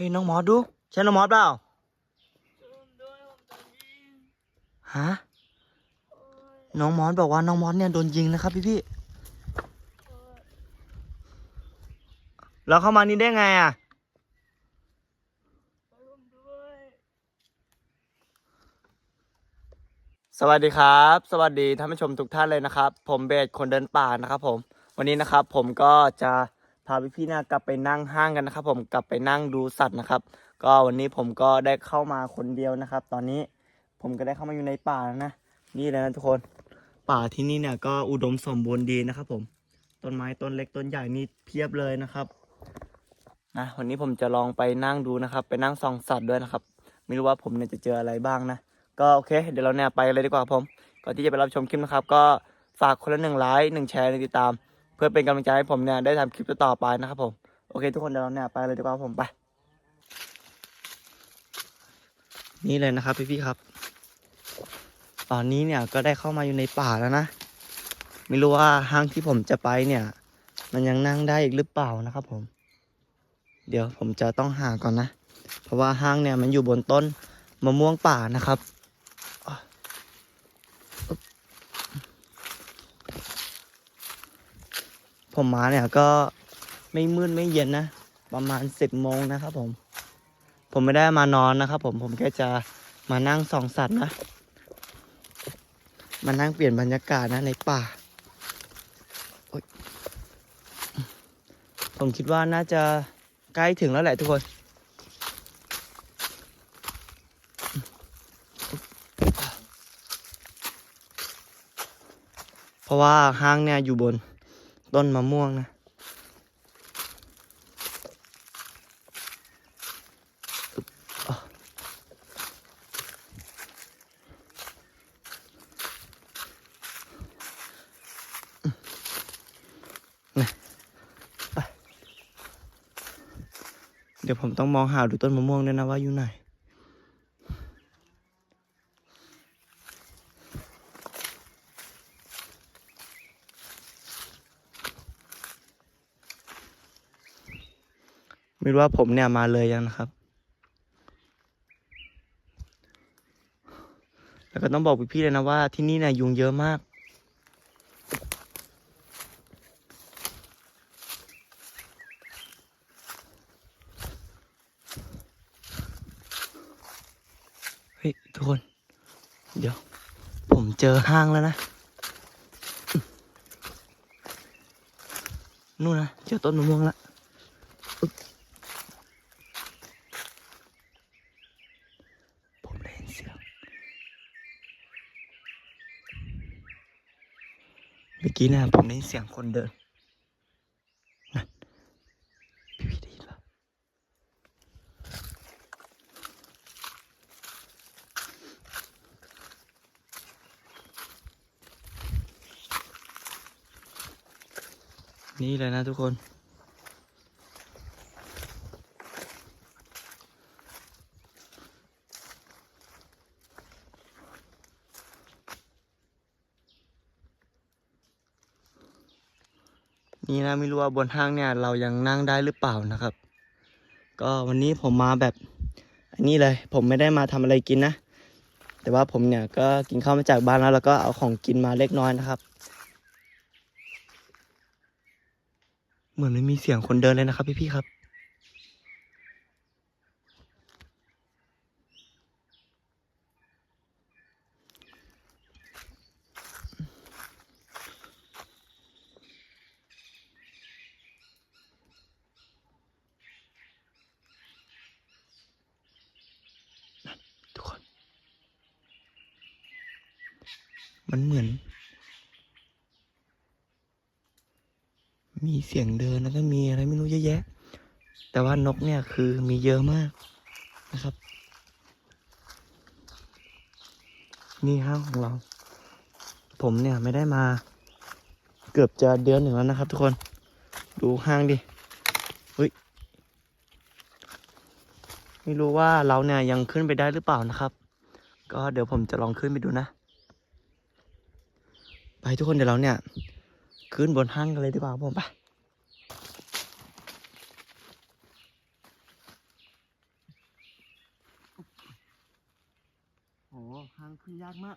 ฮ้ยน้องมอสดู ใช่น้องมอสเปล่าฮะน้องมอสบอกว่าน้องมอสเนี่ยโดนยิงนะครับพี่พี่แล้วเข้ามานี่ได้ไงอะสวัสดีครับ สวัสดีท่านผู้ชมทุกท่านเลยนะครับ ผมเบสคนเดินป่านะครับผม วันนี้นะครับผมก็จะ พาพี่ๆนะกลับไปนั่งห้างกันนะครับ ผมกลับไปนั่งดูสัตว์นะครับ ก็วันนี้ผมก็ได้เข้ามาคนเดียวนะครับ ตอนนี้ผมก็ได้เข้ามาอยู่ในป่าแล้วนะนี่เลยนะทุกคน ป่าที่นี่เนี่ยก็อุดมสมบูรณ์ดีนะครับ ผมต้นไม้ต้นเล็กต้นใหญ่นี่เพียบเลยนะครับนะวันนี้ผมจะลองไปนั่งดูนะครับ ไปนั่งส่องสัตว์ด้วยนะครับ ไม่รู้ว่าผมเนี่ยจะเจออะไรบ้างนะก็โอเค เดี๋ยวเราเนี่ยไปเลยดีกว่าผมก่อนที่จะไปรับชมคลิปนะครับ ก็ฝากคนละหนึ่งไลค์หนึ่งแชร์หนึ่งติดตาม เพื่อเป็นกำลังใจให้ผมเนี่ยได้ทำคลิปต่อไปนะครับผมโอเค ทุกคนเดี๋ยวเราเนี่ยไปเลยดีกว่าผมไป นี่เลยนะครับพี่ๆครับ ตอนนี้เนี่ยก็ได้เข้ามาอยู่ในป่าแล้วนะไม่รู้ว่าห้างที่ผมจะไปเนี่ย มันยังนั่งได้อีกหรือเปล่านะครับผม เดี๋ยวผมจะต้องหาก่อนนะ เพราะว่าห้างเนี่ยมันอยู่บนต้นมะม่วงป่านะครับอะอึ๊บ ผมมาเนี่ยก็ไม่มืดไม่เย็นนะ ประมาณสิบโมงนะครับผม ผมไม่ได้มานอนนะครับผมผมแค่จะมานั่งส่องสัตว์นะ มานั่งเปลี่ยนบรรยากาศนะในป่า ผมคิดว่าน่าจะใกล้ถึงแล้วแหละทุกคนเพราะว่าห้างเนี่ยอยู่บน ต้นมะม่วงนะ เดี๋ยวผมต้องมองหาดูต้นมะม่วงด้วยนะว่าอยู่ไหน ไม่รู้ว่าผมเนี่ยมาเลยยังนะครับ แล้วก็ต้องบอกพี่ๆเลยนะว่าที่นี่เนี่ยยุงเยอะมาก เฮ้ย ทุกคน เดี๋ยว ผมเจอห้างแล้วนะ นู่นนะ เจอต้นมะม่วงแล้ว ผมได้ยินเสียง เมื่อกี้นะผมได้ยินเสียงคนเดินนั่นพี่พี่ได้ยินปะนี่เลยนะทุกคน นะไม่รู้ว่าบนห้างเนี่ยเรายังนั่งได้หรือเปล่านะครับ ก็วันนี้ผมมาแบบอันนี้เลย ผมไม่ได้มาทำอะไรกินนะ แต่ว่าผมเนี่ยก็กินข้าวมาจากบ้านแล้วแล้วก็เอาของกินมาเล็กน้อยนะครับ เหมือนไม่มีเสียงคนเดินเลยนะครับพี่ๆครับ มันเหมือน มีเสียงเดินแล้วก็มีอะไรไม่รู้เยอะแยะ แต่ว่านกเนี่ยคือมีเยอะมากนะครับ นี่ห้างของเรา ผมเนี่ยไม่ได้มา เกือบจะเดือนหนึ่งแล้วนะครับ ทุกคน ดูห้างดิเฮ้ยไม่รู้ว่าเราเนี่ยยังขึ้นไปได้หรือเปล่านะครับ ก็เดี๋ยวผมจะลองขึ้นไปดูนะ ทุกคนเดี๋ยวเราเนี่ย ขึ้นบนห้างกันเลยดีกว่าผมปะโอ้ห้างขึ้นยากมาก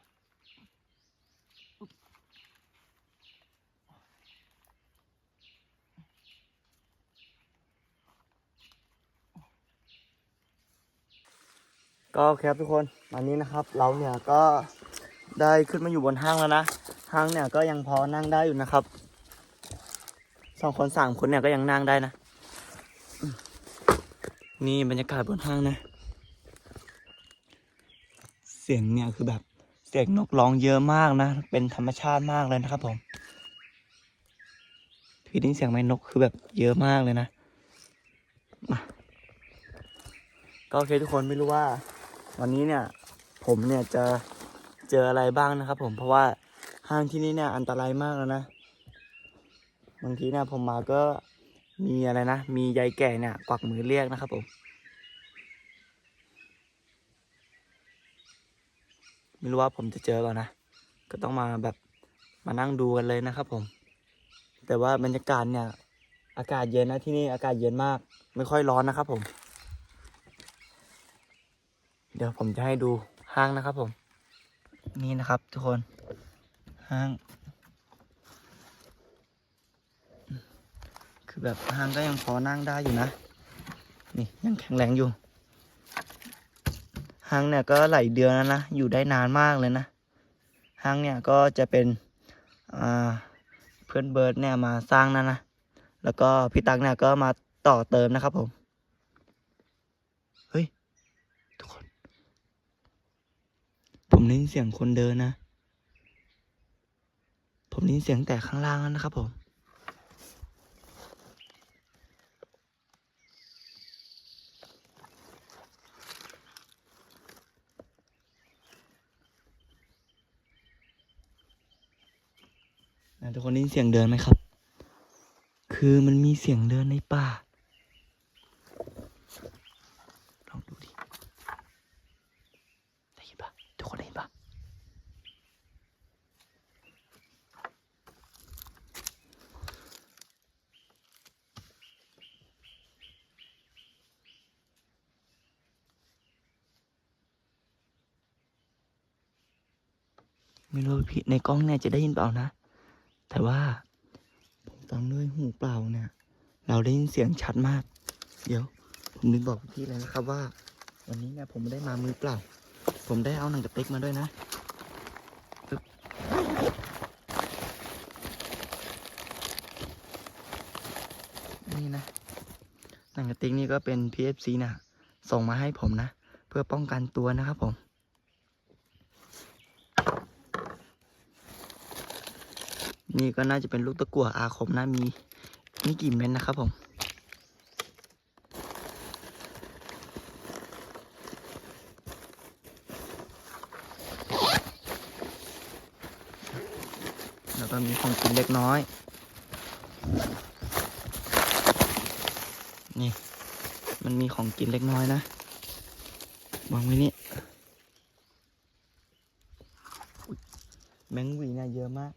ก็โอเคครับทุกคน วันนี้นะครับ เราเนี่ยก็ได้ขึ้นมาอยู่บนห้างแล้วนะ ห้างเนี่ยก็ยังพอนั่งได้อยู่นะครับสองคนสามคนเนี่ยก็ยังนั่งได้นะ นี่บรรยากาศบนห้างนะ เสียงเนี่ยคือแบบเสียงนกร้องเยอะมากนะ เป็นธรรมชาติมากเลยนะครับผมพี่ได้ยินเสียงไหมนกคือแบบเยอะมากเลยนะมาก็โอเคทุกคนไม่รู้ว่า วันนี้เนี่ย ผมเนี่ยจะเจออะไรบ้างนะครับผมเพราะว่า ห้างที่นี่เนี่ยอันตรายมากแล้วนะ บางทีเนี่ยผมมาก็มีอะไรนะ มียายแก่เนี่ยกวักมือเรียกนะครับผมไม่รู้ว่าผมจะเจอเปล่านะ ก็ต้องมาแบบมานั่งดูกันเลยนะครับผม แต่ว่าบรรยากาศเนี่ย อากาศเย็นนะที่นี่อากาศเย็นมาก ไม่ค่อยร้อนนะครับผม เดี๋ยวผมจะให้ดูห้างนะครับผม นี่นะครับทุกคน ห้าง คือแบบห้างก็ยังพอนั่งได้อยู่นะ นี่ยังแข็งแรงอยู่ ห้างเนี่ยก็หลายเดือนแล้วนะ อยู่ได้นานมากเลยนะ ห้างเนี่ยก็จะเป็นเพื่อนเบิร์ดเนี่ยมาสร้างนั่นนะ แล้วก็พี่ตั๊กเนี่ยก็มาต่อเติมนะครับผมเฮ้ยทุกคนผมได้ยินเสียงคนเดินนะ ผมได้ยินเสียงแต่ข้างล่างแล้วนะครับผมทุกคนได้ยินเสียงเดินไหมครับ คือมันมีเสียงเดินในป่า ลองดูดิ ได้ยินปะทุกคนได้ยินปะ ไม่รู้พี่ในกล้องเนี่ยจะได้ยินเปล่านะ แต่ว่าผมฟังด้วยหูเปล่าเนี่ย เราได้ยินเสียงชัดมาก เดี๋ยว ผมนึกบอกพี่เลยนะครับว่า วันนี้เนี่ยผมไม่ได้มามือเปล่า ผมได้เอาหนังกระติกมาด้วยนะนี่นะหนังกระติกนี่ก็เป็น PFC นะส่งมาให้ผมนะ เพื่อป้องกันตัวนะครับผม นี่ก็น่าจะเป็นลูกตะกั่วอาคมนะมีไม่กี่เม็ดนะครับผมแล้วก็มีของกินเล็กน้อย นี่ มันมีของกินเล็กน้อยนะวางไว้นี่แมงวีเนี่ยเยอะมาก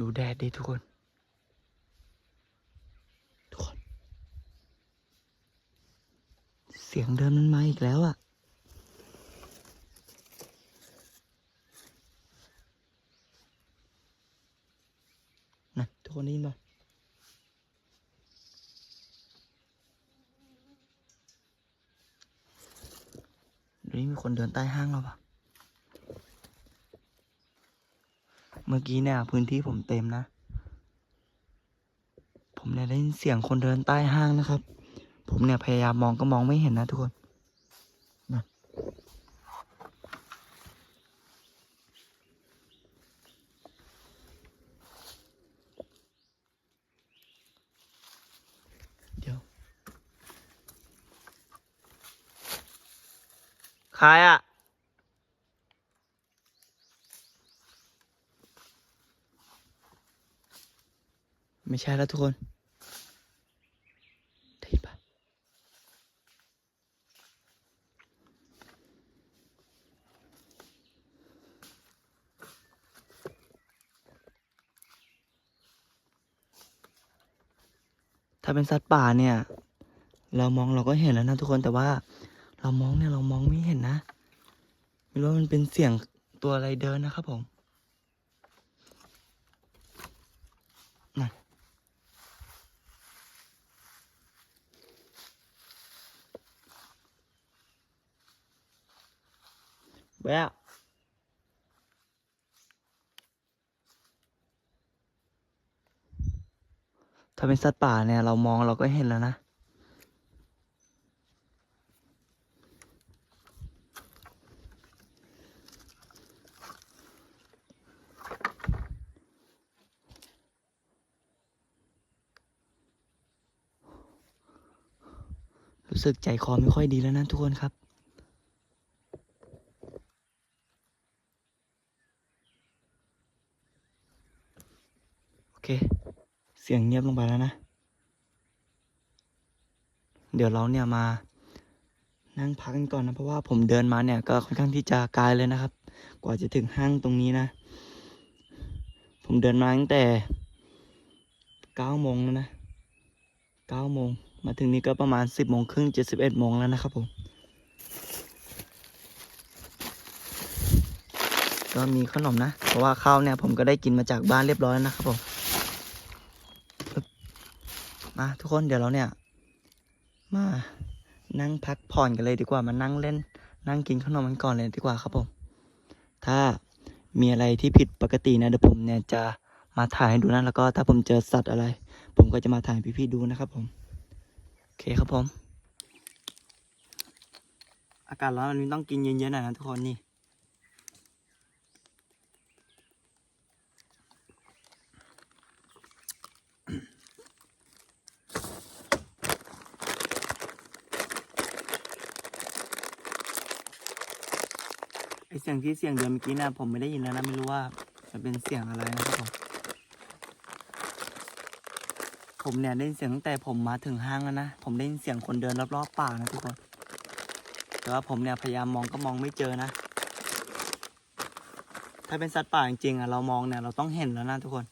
ดู แดดดิทุกคน ทุกคน เสียงเดินมันมาอีกแล้วอะ่ะนะทุกคนได้ยินปะเดี๋ยวนี้มีคนเดินใต้ห้างเราปะ มื่อกี้เนี่ย พื้นที่ผมเต็มนะ ผมเนี่ยได้ยินเสียงคนเดินใต้ห้างนะครับ ผมเนี่ยพยายามมองก็มองไม่เห็นนะทุกคนนะเดี๋ยวใครอะ ไม่ใช่แล้วทุกคนได้ยินปะถ้าเป็นสัตว์ป่าเนี่ย เรามองเราก็เห็นแล้วนะทุกคนแต่ว่า เรามองเนี่ยเรามองไม่เห็นนะ ไม่รู้ว่ามันเป็นเสียงตัวอะไรเดินนะครับผม แวะถ้าเป็นสัตว์ป่าเนี่ย เรามองเราก็เห็นแล้วนะรู้สึกใจคอไม่ค่อยดีแล้วนะทุกคนครับ โอเค เสียงเงียบลงไปแล้วนะ เดี๋ยวเราเนี่ยมานั่งพักกันก่อนนะเพราะว่าผมเดินมาเนี่ยก็ค่อนข้างที่จะไกลเลยนะครับ กว่าจะถึงห้างตรงนี้นะ ผมเดินมาตั้งแต่เก้าโมงแล้วนะเก้าโมงมาถึงนี้ก็ประมาณสิบโมงครึ่งเจะสิบเอ็ดโมงแล้วนะครับผมก็มีขนมนะ เพราะว่าข้าวเนี่ยผมก็ได้กินมาจากบ้านเรียบร้อยแล้วนะครับผม มาทุกคนเดี๋ยวเราเนี่ย มานั่งพักผ่อนกันเลยดีกว่ามานั่งเล่น นั่งกินขนมกันก่อนเลยดีกว่าครับผม ถ้ามีอะไรที่ผิดปกตินะเดี๋ยวผมเนี่ยจะมาถ่ายให้ดูนะแล้วก็ถ้าผมเจอสัตว์อะไร ผมก็จะมาถ่ายพี่ๆดูนะครับผมโอเคครับผม อากาศร้อนแบบนี้ต้องกินเย็นๆหน่อยนะทุกคนนี่ ไอเสียงที่เสียงเดินเมื่อกี้นะผมไม่ได้ยินแล้วนะไม่รู้ว่ามันเป็นเสียงอะไรนะครับผมผมเนี่ยได้ยินเสียงตั้งแต่ผมมาถึงห้างแล้วนะผมได้ยินเสียงคนเดินรอบๆป่านะทุกคนแต่ว่าผมเนี่ยพยายามมองก็มองไม่เจอนะ ถ้าเป็นสัตว์ป่าจริงๆอะเรามองเนี่ยเราต้องเห็นแล้วนะทุกคน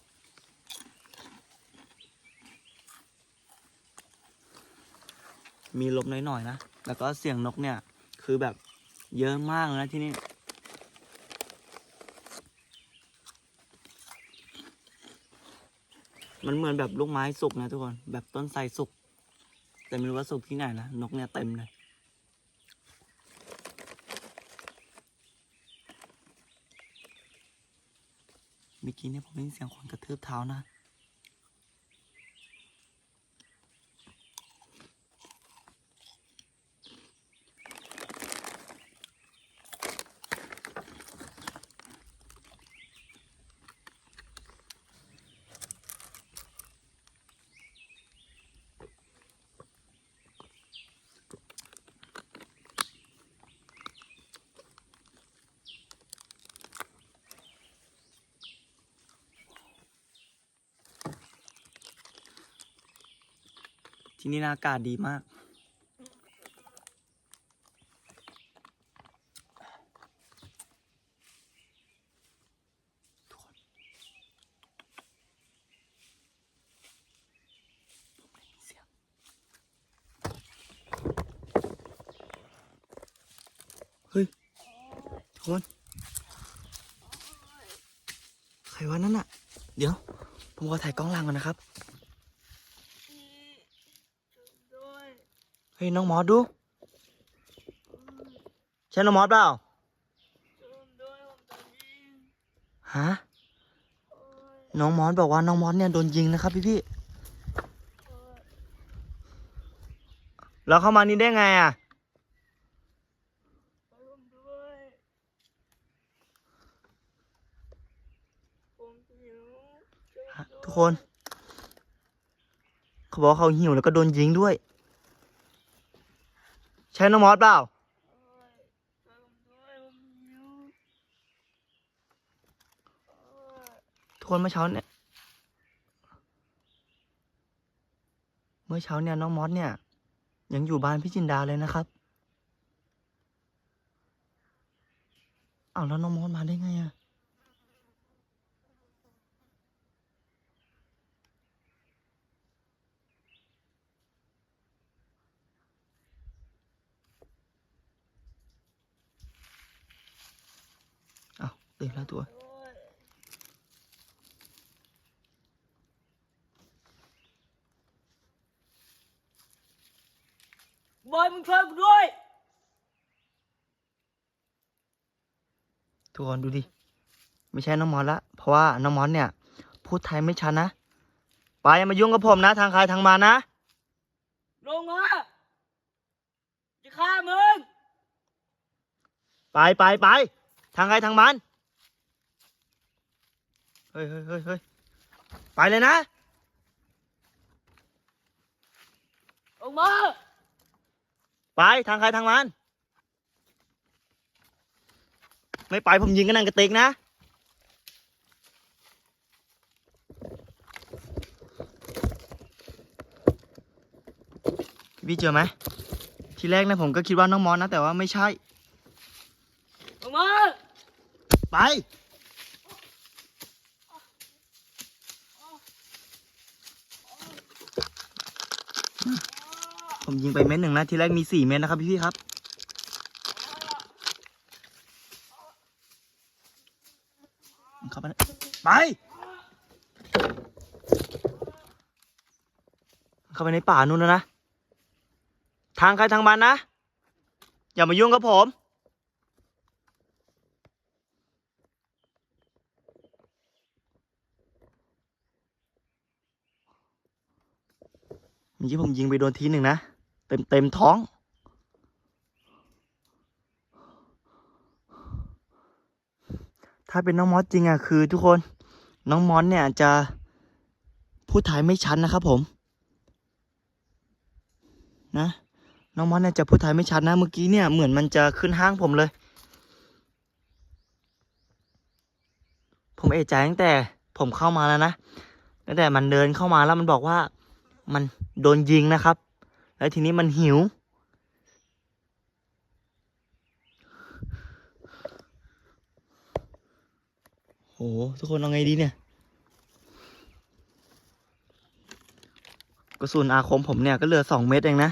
มีลมน้อยๆนะ แล้วก็เสียงนกเนี่ย คือแบบเยอะมากเลยนะที่นี่ มันเหมือนแบบลูกไม้สุกนะทุกคน แบบต้นไทรสุก แต่ไม่รู้ว่าสุกที่ไหนนะ นกเนี่ยเต็มเลย เมื่อกี้เนี่ยผมได้ยินเสียงคนกระทืบเท้านะ ที่นี่อากาศดีมากเสียงเฮ้ยทุกคนใครวะนั่นอะเดี๋ยว ผมขอถ่ายกล้องหลังก่อนนะครับ ด้วย เฮ้ย น้องมอสดู ใช่น้องมอสเปล่าฮะน้องมอสบอกว่าน้องมอสเนี่ยโดนยิงนะครับพี่พี่โอ้ยๆแล้วเข้ามานี่ได้ไงอะช่วมด้วยทุกคน เขาบอกเขาหิวแล้วก็โดนยิงด้วย ใช่น้องมอสเปล่าโอ้ยช่วยผมด้วยผมหิวโอ้ยทุกคนเมื่อเช้าเนี่ย เมื่อเช้าเนี่ยน้องมอสเนี่ย ยังอยู่บ้านพี่จินดาเลยนะครับอ้าวแล้วน้องมอสมาได้ไงอะ ตื่นแล้วตัว บอยมึงช่วยกูด้วย ทุกคนดูดิ ไม่ใช่น้องมอสละ เพราะว่าน้องมอสเนี่ย พูดไทยไม่ชัดนะไปอย่ามายุ่งกับผมนะ ทางใครทางมานะ ลงมาจะฆ่ามึง ไปไปไป ทางใครทางมัน เฮ้ยเฮ้ยเฮ้ยเฮ้ยไปเลยนะลงมา ไปทางใครทางมัน ไม่ไปผมยิงกันนั่งกระติกนะ พี่เจอไหม ทีแรกนะผมก็คิดว่าน้องมอสนะ แต่ว่าไม่ใช่ลงมา ไป ผมยิงไปเม็ดหนึ่งนะ ทีแรกมีสี่เม็ดนะครับพี่ๆครับ เข้าไปนะไป เข้าไปในป่านู่นแล้วนะ ทางใครทางมันนะ อย่ามายุ่งกับผมเมื่อกี้ผมยิงไปโดนทีหนึ่งนะ เต็มเต็มท้อง ถ้าเป็นน้องมอสจริงอะคือทุกคนน้องมอสเนี่ยจะพูดไทยไม่ชัดนะครับผม นะ น้องมอสเนี่ยจะพูดไทยไม่ชัดนะเมื่อกี้เนี่ยเหมือนมันจะขึ้นห้างผมเลย ผมเอะใจตั้งแต่ผมเข้ามาแล้วนะตั้งแต่มันเดินเข้ามาแล้วมันบอกว่ามันโดนยิงนะครับ แล้วทีนี้มันหิว โห ทุกคนเอาไงดีเนี่ย กระสุนอาคมผมเนี่ยก็เหลือสองเม็ดเองนะ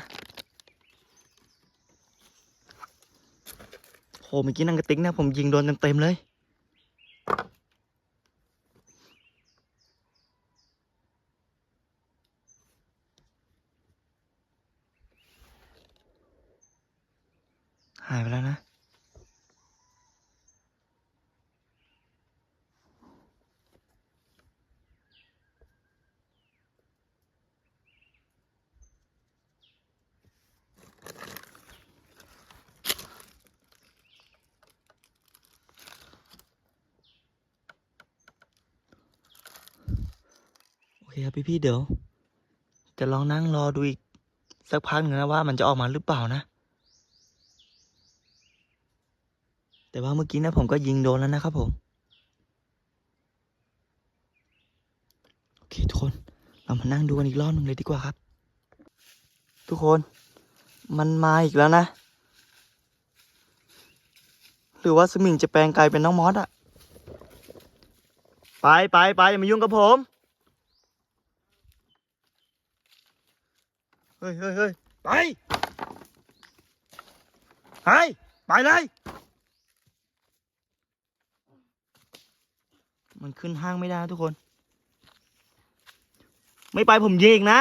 โหเมื่อกี้นังกระติ๊กนะผมยิงโดนเต็มๆเลย หายไปแล้วนะ โอเคครับพี่ๆเดี๋ยว จะลองนั่งรอดูอีก สักพักหนึ่งนะว่ามันจะออกมาหรือเปล่านะ แต่ว่าเมื่อกี้นะผมก็ยิงโดนแล้วนะครับผม โอเคทุกคน เรามานั่งดูกันอีกรอบหนึ่งเลยดีกว่าครับ ทุกคน มันมาอีกแล้วนะ หรือว่าสมิงจะแปลงกลายเป็นน้องมอสอะไปไปไปอย่ามายุ่งกับผม เฮ้ยเฮ้ยเฮ้ยไปไปไปเลย มันขึ้นห้างไม่ได้ทุกคน ไม่ไปผมยิงอีกนะ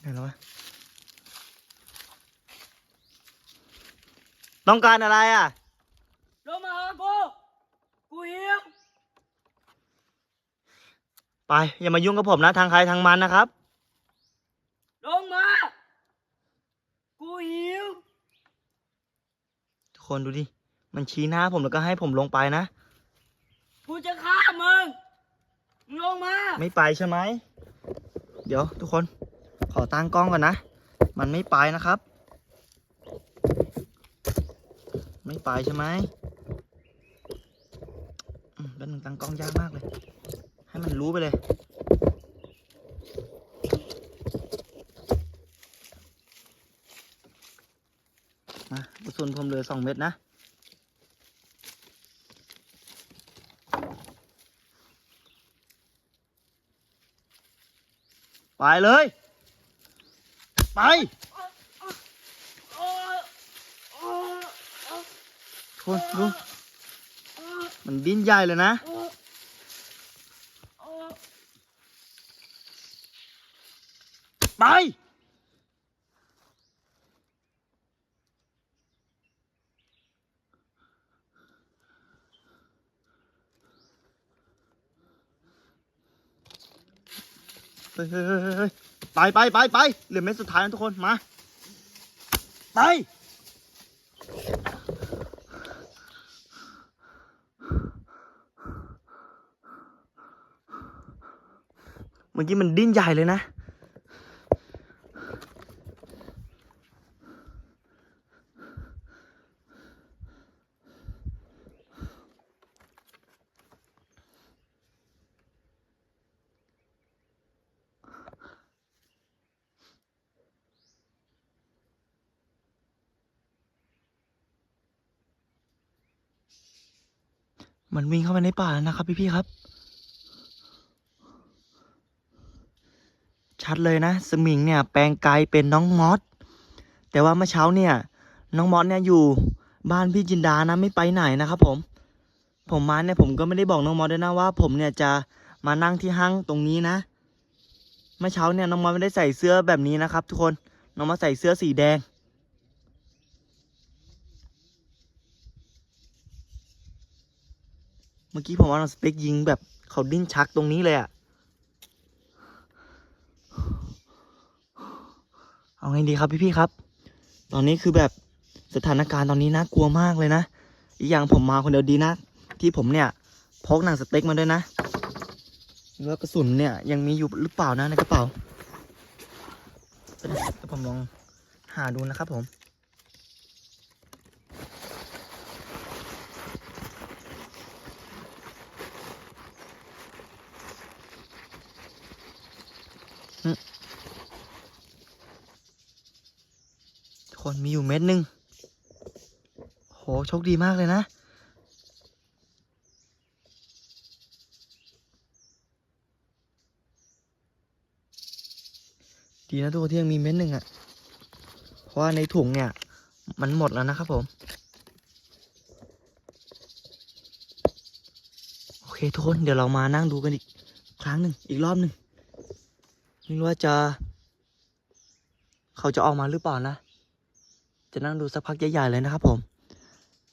ไหนแล้ววะต้องการอะไรอะ ลงมาหากู กูหิว ไปอย่ามายุ่งกับผมนะทางใครทางมันนะครับ ลงมา กูหิว ทุกคนดูดิ มันชี้หน้าผมแล้วก็ให้ผมลงไปนะ กูจะฆ่ามึงมึงลงมา ไม่ไปใช่ไหม เดี๋ยวทุกคน ขอตั้งกล้องก่อนนะ มันไม่ไปนะครับ ไม่ไปใช่ไหมอืมแล้วหนึ่งตั้งกล้องยากมากเลยให้มัน รู้ไปเลย มากระสุนผมเหลือสองเม็ดนะไปเลย ไปโอ้โอ้ทุกคนดูมันดิ้นใหญ่เลยนะ ไปเฮ้ยเฮ้ยเฮ้ยเฮ้ยไปไปไปไปเหลือเม็ดสุดท้ายนะทุกคน มา ไป เมื่อกี้มันดิ้นใหญ่เลยนะ มันวิ่งเข้าไปในป่าแล้วนะครับ พี่ๆครับ ชัดเลยนะ สมิงเนี่ย แปลงกายเป็นน้องมอสแต่ว่าเมื่อเช้าเนี่ย น้องมอสเนี่ยอยู่บ้านพี่จินดานะไม่ไปไหนนะครับ ผม ผมมาเนี่ยผมก็ไม่ได้บอกน้องมอสด้วยนะว่า ผมเนี่ยจะมานั่งที่ห้างตรงนี้นะ เมื่อเช้าเนี่ยน้องมอสไม่ได้ใส่เสื้อแบบนี้นะครับ ทุกคนน้องมอสใส่เสื้อสีแดง เมื่อกี้ผมว่าน้องสเต็กยิงแบบเขาดิ้นชักตรงนี้เลยอะเอาไงดีครับพี่ๆครับ ตอนนี้คือแบบสถานการณ์ตอนนี้น่ากลัวมากเลยนะ อีกอย่างผมมาคนเดียวดีนะ ที่ผมเนี่ยพกหนังสเต็กมาด้วยนะแล้วกระสุนเนี่ยยังมีอยู่หรือเปล่านะในกระเป๋าผมลองหาดูนะครับผม คนมีอยู่เม็ดหนึ่งโห โชคดีมากเลยนะ ดีนะทุกคนที่ยังมีเม็ดหนึ่งอะ่ะ เพราะว่าในถุงเนี่ย มันหมดแล้วนะครับผม โอเคทุกคนเดี๋ยวเรามานั่งดูกันอีกครั้งหนึ่งอีกรอบหนึ่งไม่รู้ว่าจะ เขาจะออกมาหรือเปล่านะ จะนั่งดูสักพักใหญ่ๆเลยนะครับผม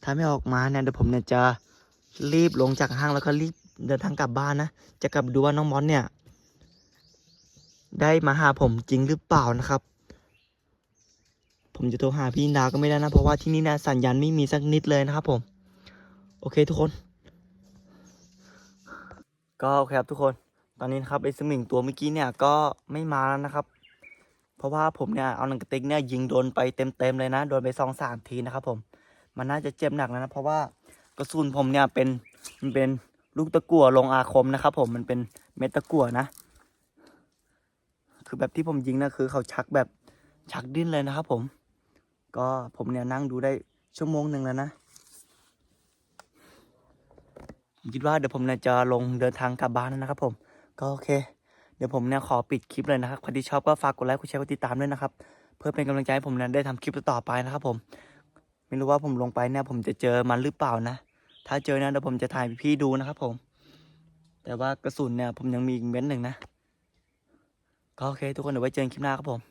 ถ้าไม่ออกมาเนี่ยเดี๋ยวผมเนี่ยจะรีบลงจากห้างแล้วก็รีบเดินทางกลับบ้านนะ จะกลับดูว่าน้องมอสเนี่ย ได้มาหาผมจริงหรือเปล่านะครับ ผมจะโทรหาพี่ดาก็ไม่ได้นะ เพราะว่าที่นี่นะสัญญาณไม่มีสักนิดเลยนะครับผม โอเคทุกคน ก็โอเคครับทุกคน ตอนนี้นะครับไอ้สมิงตัวเมื่อกี้เนี่ยก็ไม่มาแล้วนะครับ เพราะว่าผมเนี่ยเอาหนังกระติกเนี่ยยิงโดนไปเต็มๆเลยนะ โดนไปสองสามทีนะครับผม มันน่าจะเจ็บหนักแล้วนะ เพราะว่ากระสุนผมเนี่ยเป็นมันเป็นลูกตะกั่วลงอาคมนะครับผมมันเป็นเม็ดตะกั่วนะ คือแบบที่ผมยิงนะคือเขาชักแบบชักดิ้นเลยนะครับผม ก็ผมเนี่ยนั่งดูได้ชั่วโมงหนึ่งแล้วนะผมคิดว่าเดี๋ยวผมเนี่ยจะลงเดินทางกลับบ้านนะครับผม ก็โอเค เดี๋ยวผมเนี่ยขอปิดคลิปเลยนะครับใครที่ชอบก็ฝากกดไลค์กดแชร์กดติดตามด้วยนะครับ เพื่อเป็นกำลังใจให้ผมเนี่ยได้ทำคลิปต่อไปนะครับผม ไม่รู้ว่าผมลงไปเนี่ยผมจะเจอมันหรือเปล่านะ ถ้าเจอเนี่ยเดี๋ยวผมจะถ่ายให้พี่ดูนะครับผม แต่ว่ากระสุนเนี่ยผมยังมีอีกเม็ดหนึ่งนะ ก็โอเค ทุกคนเดี๋ยวไว้เจอกันคลิปหน้าครับผม